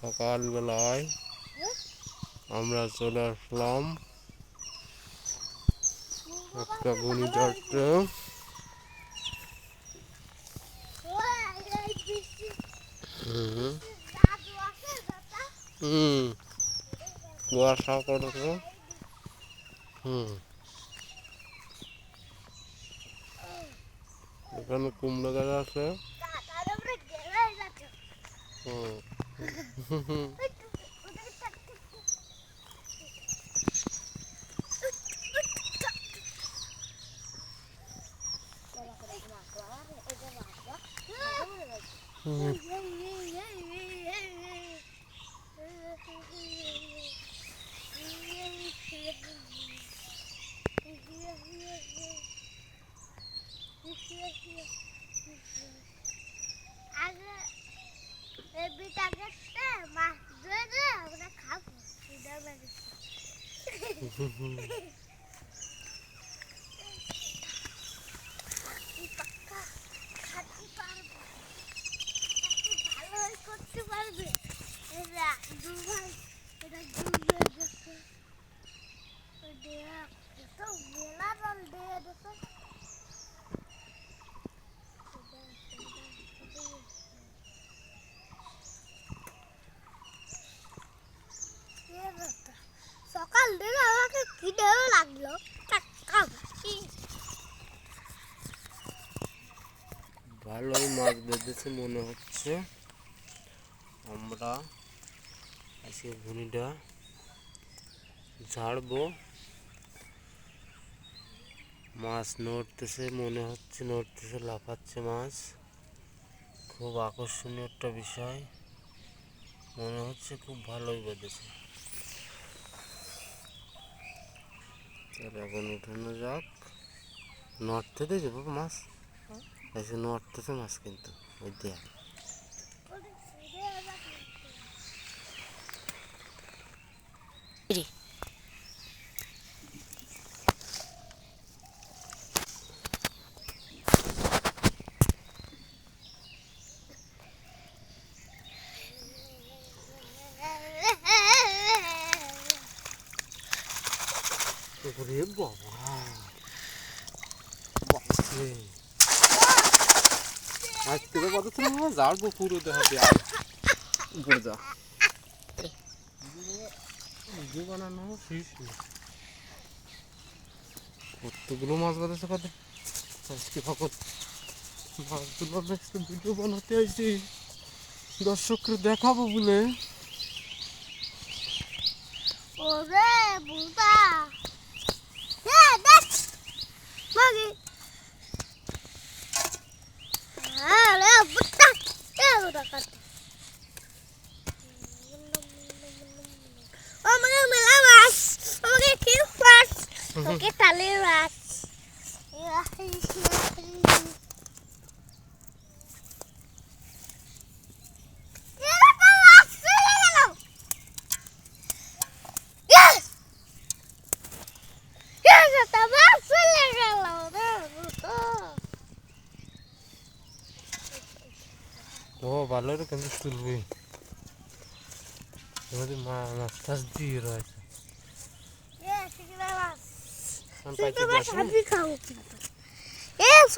সকালবেলায় আমরা চলে আসলাম একটা গুণি ধরতে। হুম। হুম। কুয়াশা পড়েছে। হুম। এখানে কুমড়ো গাছ আছে। হুম। Agar, baby, target. দেখো। ওই দেখ, এত মেলা রং দিয়ে দেখো। এ বাবা, সকাল থেকে আমাকে খিদেও লাগল। ভালোই মাছ বেঁধেছে মনে হচ্ছে। আমরা আজকে ভুনিটা ঝাড়বো। মাছ নড়তেছে, মনে হচ্ছে নড়তেছে, লাফাচ্ছে মাছ। খুব আকর্ষণীয় একটা বিষয়। মনে হচ্ছে খুব ভালোই বেঁধেছে। তাহলে এখন উঠানো যাক। নর্থে দিয়ে যাব মাছ। এসে নড়তেছে মাছ কিন্তু ওই দেখ বাপরে আজ কত না পুরো উপরে যা কতগুলো মাছ বাঁধেছে কত আজকে ফকত মাছগুলো নেক্সট ভিডিও বানাতে দর্শককে দেখাবো বলে ওরে বুটা এ দেখ মাগি আরে বুটা এ বুটা কাট আমাকে মেলা মাছ আমাকে কি মাছ Yes, está más ও ভালো রে কিন্তু তুলবি। মাছ দিয়ে রয়েছে। এখন পাইতে যাচ্ছি। Yes,